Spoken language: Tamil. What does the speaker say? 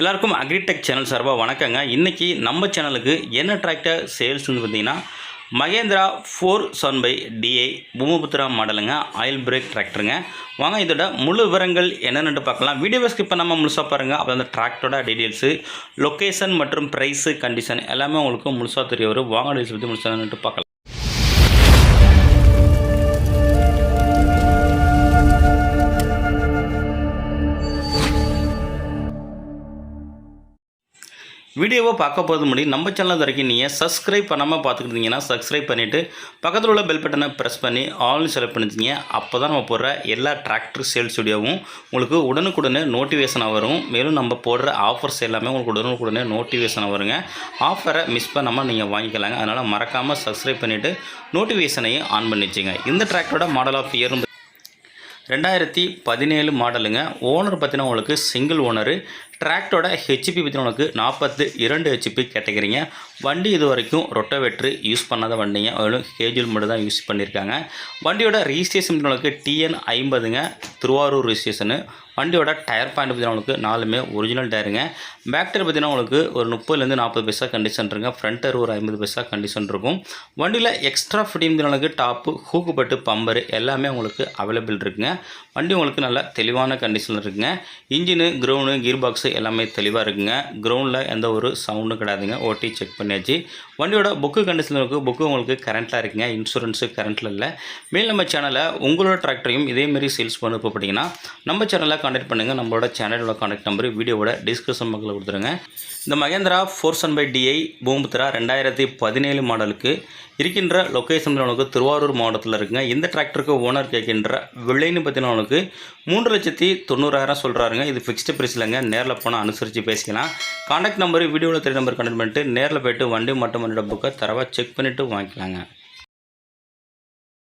எல்லாருக்கும் அக்ரிடெக் சேனல் சார்பாக வணக்கங்க. இன்றைக்கி நம்ம சேனலுக்கு என்ன டிராக்டர் சேல்ஸ்னு பார்த்தீங்கன்னா Mahindra four seven five DI Bhoomiputra மாடலுங்க ஆயில் பிரேக் டிராக்டருங்க வாங்க இதோட முழு விவரங்கள் என்னென்னு பார்க்கலாம். வீடியோவை ஸ்கிப் பண்ணாமல் முழுசாக பாருங்கள் அப்போ அந்த டிராக்டரோட டீட்டெயில்ஸு லொக்கேஷன் மற்றும் ப்ரைஸு கண்டிஷன் எல்லாமே உங்களுக்கு முழுசாக தெரிய வரும். வாங்க டீல்ஸ் பற்றி முழுசாக பார்க்கலாம். வீடியோவை பார்க்க போகிறது முடியும் நம்ம சேனல் வரைக்கும் நீங்கள் சப்ஸ்கிரைப் பண்ணாமல் பார்த்துக்கிட்டீங்கன்னா சப்ஸ்கிரைப் பண்ணிவிட்டு பக்கத்தில் உள்ள பெல் பட்டனை ப்ரெஸ் பண்ணி ஆல்னு செலக்ட் பண்ணிச்சிங்க அப்போ தான் நம்ம போடுற எல்லா டிராக்டர் சேல்ஸ் வீடியோவும் உங்களுக்கு உடனுக்குடனே நோட்டிஃபிகேஷனாக வரும். மேலும் நம்ம போடுற ஆஃபர்ஸ் எல்லாமே உங்களுக்கு உடனுக்குடனே நோட்டிஃபிகேஷனாக வருங்க. ஆஃபரை மிஸ் பண்ணாமல் நீங்கள் வாங்கிக்கலாங்க. அதனால் மறக்காமல் சப்ஸ்கிரைப் பண்ணிவிட்டு நோட்டிஃபிகேஷனையும் ஆன் பண்ணி வச்சுங்க. இந்த டிராக்டரோட மாடல் ஆஃப் இயரும் ரெண்டாயிரத்தி பதினேழு மாடலுங்க ஓனர் பார்த்தீங்கன்னா உங்களுக்கு சிங்கிள் ஓனரு டிராக்டோட ஹெச்பி பார்த்தீங்கன்னா உங்களுக்கு நாற்பத்து இரண்டு ஹெச்பி கேட்டகிறீங்க வண்டி இது வரைக்கும் ரொட்டோவேட்ரு யூஸ் பண்ணாத வண்டிங்க. வெறும் ஹேஜுவல் மட்டும் தான் யூஸ் பண்ணியிருக்காங்க வண்டியோட ரிஜிஸ்ட்ரேஷன் உங்களுக்கு டிஎன் ஐம்பதுங்க. திருவாரூர் ரிஜிஸ்ட்ரேஷனு வண்டியோட டயர் பாயிண்ட் பார்த்தீங்கன்னா உங்களுக்கு நாலுமே ஒரிஜினல் டயருங்க பேக் டயர் பார்த்தீங்கன்னா உங்களுக்கு ஒரு முப்பதுலேருந்து நாற்பது பைசா கண்டிஷன் இருக்குங்க. ஃப்ரண்ட் டயர் ஒரு ஐம்பது பைசா கண்டிஷன் இருக்கும். வண்டியில் எக்ஸ்ட்ரா ஃபிட்டிங் உங்களுக்கு டாப்பு ஹூக்குப்பட்டு பம்பர் எல்லாமே உங்களுக்கு அவைலபிள் இருக்குங்க. வண்டி உங்களுக்கு நல்ல தெளிவான கண்டிஷனில் இருக்குங்க. இன்ஜினு க்ரௌனு கீர் பாக்ஸு எல்லாமே தெளிவாக இருக்குங்க. க்ரௌண்டில் எந்த ஒரு சவுண்டும் கிடையாதுங்க. ஓட்டி செக் பண்ணியாச்சு. வண்டியோட புக்கு கண்டிஷனில் இருக்குது புக்கு உங்களுக்கு கரண்ட்டில் இருக்குங்க. இன்சூரன்ஸு கரண்ட்டில் இல்லை. மேல் நம்ம சேனலை உங்களோட டிராக்டரையும் இதேமாரி சேல்ஸ் பண்ண போட்டிங்கன்னா நம்ம சேனலை காண்டாக்ட் பண்ணுங்கள் நம்மளோட சேனலோட காண்டாக்ட் நம்பர் வீடியோவோட டிஸ்கிரிப்ஷன் பக்கத்தில் கொடுத்துருங்க. இந்த Mahindra four seven five DI Bhoomiputra ரெண்டாயிரத்தி பதினேழு மாடலுக்கு இருக்கின்ற லொக்கேஷன் உனக்கு திருவாரூர் மாவட்டத்தில் இருக்குங்க. இந்த டிராக்டருக்கு ஓனர் கேட்கின்ற விலைன்னு பார்த்தீங்கன்னா உனக்கு மூன்று லட்சத்தி தொண்ணூறாயிரம் சொல்கிறாருங்க இது ஃபிக்ஸ்டு ப்ரைஸ் இல்லைங்க. நேரில் போனால் அனுசரித்து பேசிக்கலாம். காண்டாக்ட் நம்பர் வீடியோவில் தெரிய நம்பர் கனெக்ட் பண்ணிட்டு நேரில் போய்ட்டு வண்டி மட்டும் வண்டியோட புக்கை தரவாக செக் பண்ணிவிட்டு வாங்கிக்கலாங்க.